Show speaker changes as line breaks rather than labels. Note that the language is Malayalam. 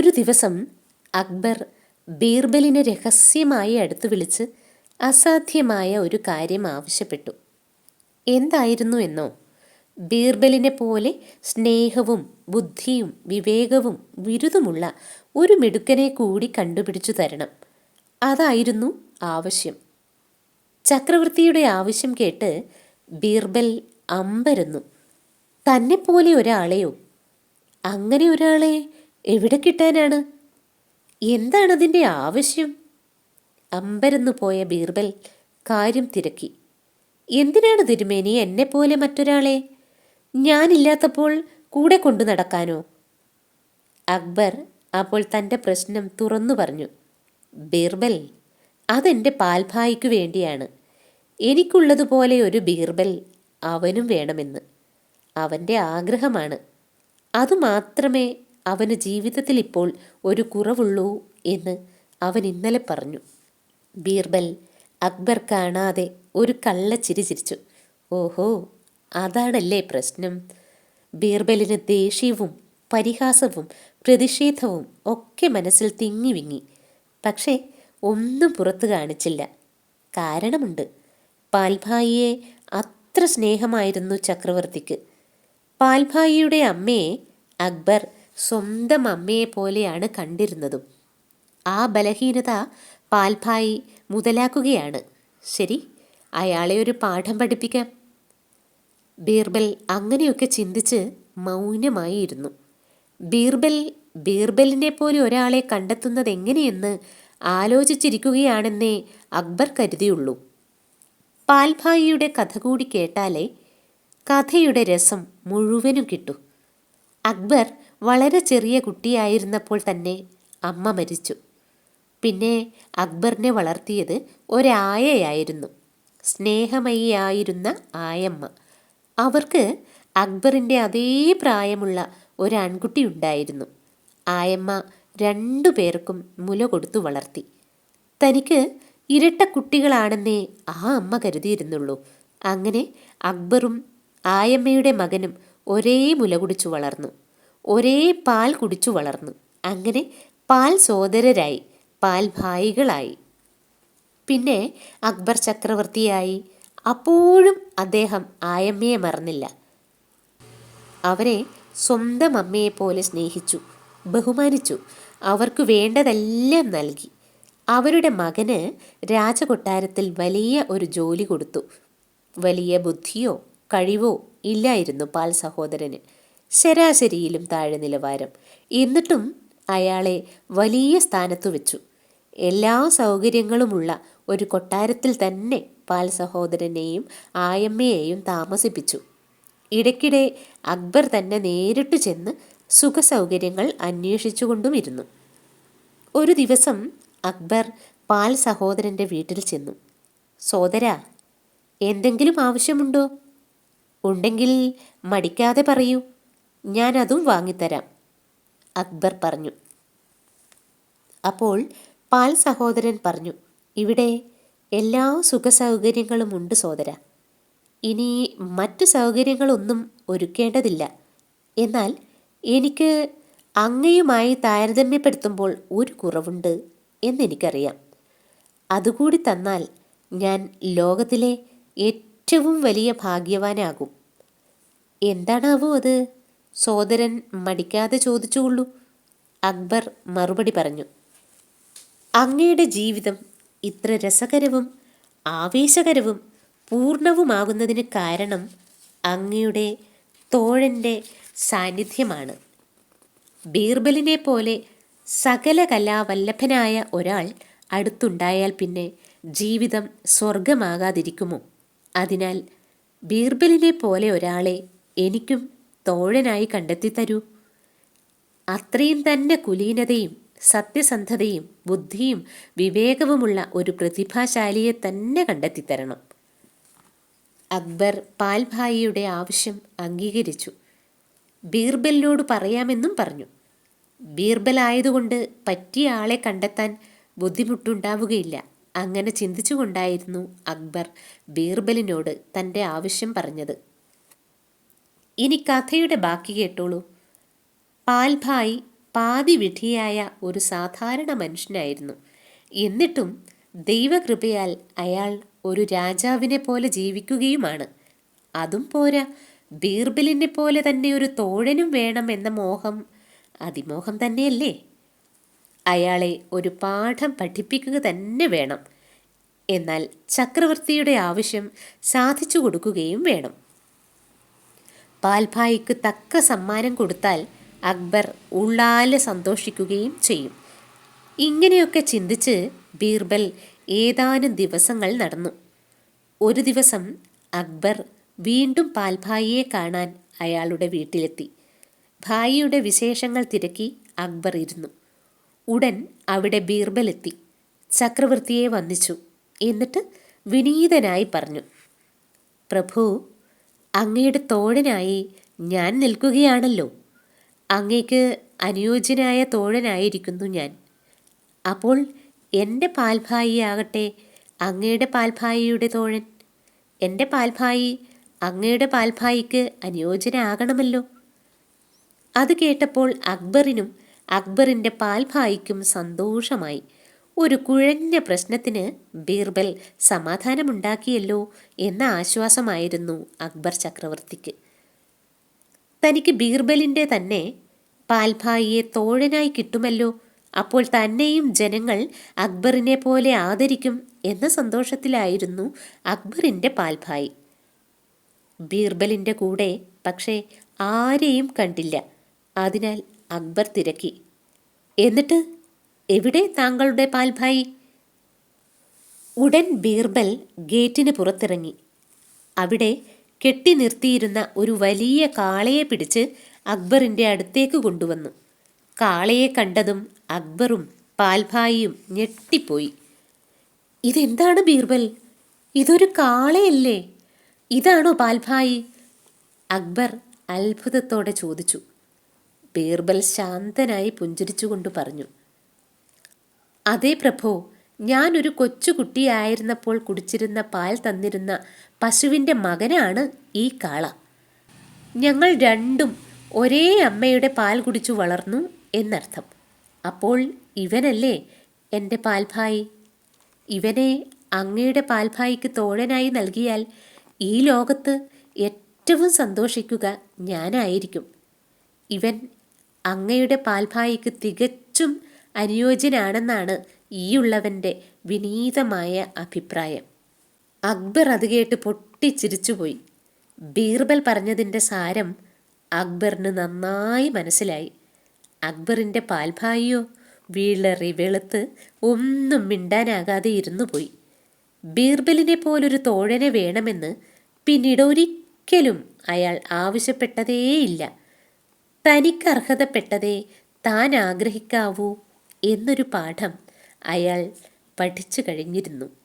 ഒരു ദിവസം അക്ബർ ബീർബലിനെ രഹസ്യമായി അടുത്തു വിളിച്ച് അസാധ്യമായ ഒരു കാര്യം ആവശ്യപ്പെട്ടു. എന്തായിരുന്നു എന്നോ? ബീർബലിനെ പോലെ സ്നേഹവും ബുദ്ധിയും വിവേകവും ബിരുദമുള്ള ഒരു മിടുക്കനെ കൂടി കണ്ടുപിടിച്ചു തരണം. അതായിരുന്നു ആവശ്യം. ചക്രവർത്തിയുടെ ആവശ്യം കേട്ട് ബീർബൽ അമ്പരന്നു. തന്നെപ്പോലെ ഒരാളെയോ? അങ്ങനെ ഒരാളെ എവിടെ കിട്ടാനാണ്? എന്താണതിന്റെ ആവശ്യം? അമ്പരന്നു പോയ ബീർബൽ കാര്യം തിരക്കി. എന്തിനാണ് തിരുമേനി എന്നെ എന്നെപ്പോലെ മറ്റൊരാളെ? ഞാനില്ലാത്തപ്പോൾ കൂടെ കൊണ്ടു നടക്കാനോ? അക്ബർ അപ്പോൾ തന്റെ പ്രശ്നം തുറന്നു പറഞ്ഞു. ബീർബൽ അതെന്റെ പാൽഭായിക്കു വേണ്ടിയാണ്. എനിക്കുള്ളതുപോലെ ഒരു ബീർബൽ അവനും വേണമെന്ന്. അവന്റെ ആഗ്രഹമാണ്. അതുമാത്രമേ അവന് ജീവിതത്തിൽ ഇപ്പോൾ ഒരു കുറവുള്ളൂ എന്ന് അവൻ ഇന്നലെ പറഞ്ഞു. ബീർബൽ അക്ബർ കാണാതെ ഒരു കള്ളച്ചിരി ചിരിച്ചു. ഓഹോ അതാണല്ലേ പ്രശ്നം? ബീർബലിന് ദേഷ്യവും പരിഹാസവും പ്രതിഷേധവും ഒക്കെ മനസ്സിൽ തിങ്ങി വിങ്ങി. പക്ഷേ ഒന്നും പുറത്തു കാണിച്ചില്ല. കാരണമുണ്ട്. പാൽഭായിയെ അത്ര സ്നേഹമായിരുന്നു ചക്രവർത്തിക്ക്. പാൽഭായിയുടെ അമ്മയെ അക്ബർ സ്വന്തം അമ്മയെ പോലെയാണ് കണ്ടിരുന്നതും. ആ ബലഹീനത പാൽഭായി മുതലാക്കുകയാണ്. ശരി അയാളെ ഒരു പാഠം പഠിപ്പിക്കാം. ബീർബൽ അങ്ങനെയൊക്കെ ചിന്തിച്ച് മൗനമായിരുന്നു. ബീർബൽ ബീർബലിനെ പോലെ ഒരാളെ കണ്ടെത്തുന്നത് എങ്ങനെയെന്ന് ആലോചിച്ചിരിക്കുകയാണെന്നേ അക്ബർ കരുതിയുള്ളൂ. പാൽഭായിയുടെ കഥ കൂടി കേട്ടാലേ കഥയുടെ രസം മുഴുവനും കിട്ടു. അക്ബർ വളരെ ചെറിയ കുട്ടിയായിരുന്നപ്പോൾ തന്നെ അമ്മ മരിച്ചു. പിന്നെ അക്ബറിനെ വളർത്തിയത് ഒരായയായിരുന്നു. സ്നേഹമയിയായിരുന്ന ആയമ്മ. അവർക്ക് അക്ബറിന്റെ അതേ പ്രായമുള്ള ഒരു ആൺകുട്ടി ഉണ്ടായിരുന്നു. ആയമ്മ രണ്ടു പേർക്കും മുല കൊടുത്തു വളർത്തി. തനിക്ക് ഇരട്ട കുട്ടികളാണെന്നേ ആ അമ്മ കരുതിയിരുന്നുള്ളൂ. അങ്ങനെ അക്ബറും ആയമ്മയുടെ മകനും ഒരേ മുല കുടിച്ചു വളർന്നു. ഒരേ പാൽ കുടിച്ചു വളർന്നു. അങ്ങനെ പാൽ സോദരരായി പാൽ ഭായികളായി. പിന്നെ അക്ബർ ചക്രവർത്തിയായി. അപ്പോഴും അദ്ദേഹം ആയമ്മയെ മറന്നില്ല. അവരെ സ്വന്തം അമ്മയെപ്പോലെ സ്നേഹിച്ചു ബഹുമാനിച്ചു. അവർക്ക് വേണ്ടതെല്ലാം നൽകി. അവരുടെ മകന് രാജകൊട്ടാരത്തിൽ വലിയ ഒരു ജോലി കൊടുത്തു. വലിയ ബുദ്ധിയോ കഴിവോ ഇല്ലായിരുന്നു പാൽ സഹോദരന്. ശരാശരിയിലും താഴെ നിലവാരം. എന്നിട്ടും അയാളെ വലിയ സ്ഥാനത്തു വെച്ചു. എല്ലാ സൗകര്യങ്ങളുമുള്ള ഒരു കൊട്ടാരത്തിൽ തന്നെ പാൽ സഹോദരനെയും ആയമ്മയെയും താമസിപ്പിച്ചു. ഇടയ്ക്കിടെ അക്ബർ തന്നെ നേരിട്ട് ചെന്ന് സുഖസൗകര്യങ്ങൾ അന്വേഷിച്ചുകൊണ്ടുമിരുന്നു. ഒരു ദിവസം അക്ബർ പാൽ സഹോദരന്റെ വീട്ടിൽ ചെന്നു. സോദര എന്തെങ്കിലും ആവശ്യമുണ്ടോ? ഉണ്ടെങ്കിൽ മടിക്കാതെ പറയൂ. ഞാൻ അതും വാങ്ങിത്തരാം അക്ബർ പറഞ്ഞു. അപ്പോൾ പാൽ സഹോദരൻ പറഞ്ഞു ഇവിടെ എല്ലാ സുഖസൗകര്യങ്ങളും ഉണ്ട് സോദര ഇനി മറ്റു സൗകര്യങ്ങളൊന്നും ഒരുക്കേണ്ടതില്ല. എന്നാൽ എനിക്ക് അങ്ങയുമായി താരതമ്യപ്പെടുത്തുമ്പോൾ ഒരു കുറവുണ്ട് എന്നെനിക്കറിയാം. അതുകൂടി തന്നാൽ ഞാൻ ലോകത്തിലെ ഏറ്റവും വലിയ ഭാഗ്യവാനാകും. എന്താണാവോ അത്? സോദരൻ മടിക്കാതെ ചോദിച്ചുകൊള്ളൂ. അക്ബർ മറുപടി പറഞ്ഞു. അങ്ങയുടെ ജീവിതം ഇത്ര രസകരവും ആവേശകരവും പൂർണവുമാകുന്നതിന് കാരണം അങ്ങയുടെ തോഴന്റെ സാന്നിധ്യമാണ്. ബീർബലിനെ പോലെ സകല കലാവല്ലഭനായ ഒരാൾ അടുത്തുണ്ടായാൽ പിന്നെ ജീവിതം സ്വർഗമാകാതിരിക്കുമോ അതിനാൽ ബീർബലിനെ പോലെ ഒരാളെ എനിക്കും തോഴനായി കണ്ടെത്തിത്തരൂ അത്രയും തന്നെ കുലീനതയും സത്യസന്ധതയും ബുദ്ധിയും വിവേകവുമുള്ള ഒരു പ്രതിഭാശാലിയെ തന്നെ കണ്ടെത്തിത്തരണം അക്ബർ പാൽഭായിയുടെ ആവശ്യം അംഗീകരിച്ചു. ബീർബലിനോട് പറയാമെന്നും പറഞ്ഞു. ബീർബൽ ആയതുകൊണ്ട് പറ്റിയ ആളെ കണ്ടെത്താൻ ബുദ്ധിമുട്ടുണ്ടാവുകയില്ല. അങ്ങനെ ചിന്തിച്ചുകൊണ്ടായിരുന്നു അക്ബർ ബീർബലിനോട് തന്റെ ആവശ്യം പറഞ്ഞത്. ഇനി കഥയുടെ ബാക്കി കേട്ടോളൂ. പാൽഭായി പാതി വിധിയായ ഒരു സാധാരണ മനുഷ്യനായിരുന്നു. എന്നിട്ടും ദൈവകൃപയാൽ അയാൾ ഒരു രാജാവിനെ പോലെ ജീവിക്കുകയുമാണ്. അതും പോരാ ബീർബലിനെ പോലെ തന്നെ ഒരു തോഴനും വേണം എന്ന മോഹം അതിമോഹം തന്നെയല്ലേ? അയാളെ ഒരു പാഠം പഠിപ്പിക്കുക തന്നെ വേണം. എന്നാൽ ചക്രവർത്തിയുടെ ആവശ്യം സാധിച്ചു കൊടുക്കുകയും വേണം. പാൽഭായിക്ക് തക്ക സമ്മാനം കൊടുത്താൽ അക്ബർ ഉള്ളാലെ സന്തോഷിക്കുകയും ചെയ്യും. ഇങ്ങനെയൊക്കെ ചിന്തിച്ച് ബീർബൽ ഏതാനും ദിവസങ്ങൾ നടന്നു. ഒരു ദിവസം അക്ബർ വീണ്ടും പാൽഭായിയെ കാണാൻ അയാളുടെ വീട്ടിലെത്തി. ഭായിയുടെ വിശേഷങ്ങൾ തിരക്കി അക്ബർ ഇരുന്നു. ഉടൻ അവിടെ ബീർബൽ എത്തി. ചക്രവർത്തിയെ വന്ദിച്ചു. എന്നിട്ട് വിനീതനായി പറഞ്ഞു പ്രഭു അങ്ങയുടെ തോഴനായി ഞാൻ നിൽക്കുകയാണല്ലോ. അങ്ങയ്ക്ക് അനുയോജ്യനായ തോഴനായിരിക്കുന്നു ഞാൻ. അപ്പോൾ എന്റെ പാൽഭായിയാകട്ടെ അങ്ങയുടെ പാൽഭായിയുടെ തോഴൻ. എന്റെ പാൽഭായി അങ്ങയുടെ പാൽഭായിക്ക് അനുയോജ്യനാകണമല്ലോ. അത് കേട്ടപ്പോൾ അക്ബറിനും അക്ബറിന്റെ പാൽഭായിക്കും സന്തോഷമായി. ഒരു കുഴഞ്ഞ പ്രശ്നത്തിന് ബീർബൽ സമാധാനമുണ്ടാക്കിയല്ലോ എന്ന ആശ്വാസമായിരുന്നു അക്ബർ ചക്രവർത്തിക്ക്. തനിക്ക് ബീർബലിന്റെ തന്നെ പാൽഭായിയെ തോഴനായി കിട്ടുമല്ലോ അപ്പോൾ തന്നെയും ജനങ്ങൾ അക്ബറിനെ പോലെ ആദരിക്കും എന്ന സന്തോഷത്തിലായിരുന്നു അക്ബറിന്റെ പാൽഭായി. ബീർബലിന്റെ കൂടെ പക്ഷേ ആരെയും കണ്ടില്ല. അതിനാൽ അക്ബർ തിരക്കി. എന്നിട്ട് എവിടെ താങ്കളുടെ പാൽഭായി? ഉടൻ ബീർബൽ ഗേറ്റിന് പുറത്തിറങ്ങി. അവിടെ കെട്ടി നിർത്തിയിരുന്ന ഒരു വലിയ കാളയെ പിടിച്ച് അക്ബറിന്റെ അടുത്തേക്ക് കൊണ്ടുവന്നു. കാളയെ കണ്ടതും അക്ബറും പാൽഭായിയും ഞെട്ടിപ്പോയി. ഇതെന്താണ് ബീർബൽ? ഇതൊരു കാളയല്ലേ? ഇതാണോ പാൽഭായി? അക്ബർ അത്ഭുതത്തോടെ ചോദിച്ചു. ബീർബൽ ശാന്തനായി പുഞ്ചിരിച്ചുകൊണ്ട് പറഞ്ഞു. അതേ പ്രഭോ ഞാനൊരു കൊച്ചുകുട്ടിയായിരുന്നപ്പോൾ കുടിച്ചിരുന്ന പാൽ തന്നിരുന്ന പശുവിന്റെ മകനാണ് ഈ കാള. ഞങ്ങൾ രണ്ടും ഒരേ അമ്മയുടെ പാൽ കുടിച്ചു വളർന്നു എന്നർത്ഥം. അപ്പോൾ ഇവനല്ലേ എന്റെ പാൽഭായി? ഇവനെ അങ്ങയുടെ പാൽഭായിക്ക് തോഴനായി നൽകിയാൽ ഈ ലോകത്ത് ഏറ്റവും സന്തോഷിക്കുക ഞാനായിരിക്കും. ഇവൻ അങ്ങയുടെ പാൽഭായിക്ക് തികച്ചും അനുയോജ്യനാണെന്നാണ് ഈയുള്ളവന്റെ വിനീതമായ അഭിപ്രായം. അക്ബർ അത് കേട്ട് പൊട്ടിച്ചിരിച്ചുപോയി. ബീർബൽ പറഞ്ഞതിന്റെ സാരം അക്ബറിന് നന്നായി മനസ്സിലായി. അക്ബറിന്റെ പാൽഭായിയോ വീളറി വെളുത്ത് ഒന്നും മിണ്ടാനാകാതെ ഇരുന്നു പോയി ബീർബലിനെ പോലൊരു തോഴനെ വേണമെന്ന് പിന്നീട് ഒരിക്കലും അയാൾ ആവശ്യപ്പെട്ടതേയില്ല. തനിക്കർഹതപ്പെട്ടതേ താൻ ആഗ്രഹിക്കാവൂ എന്നൊരു പാഠം അയാൾ പഠിച്ചു കഴിഞ്ഞിരുന്നു.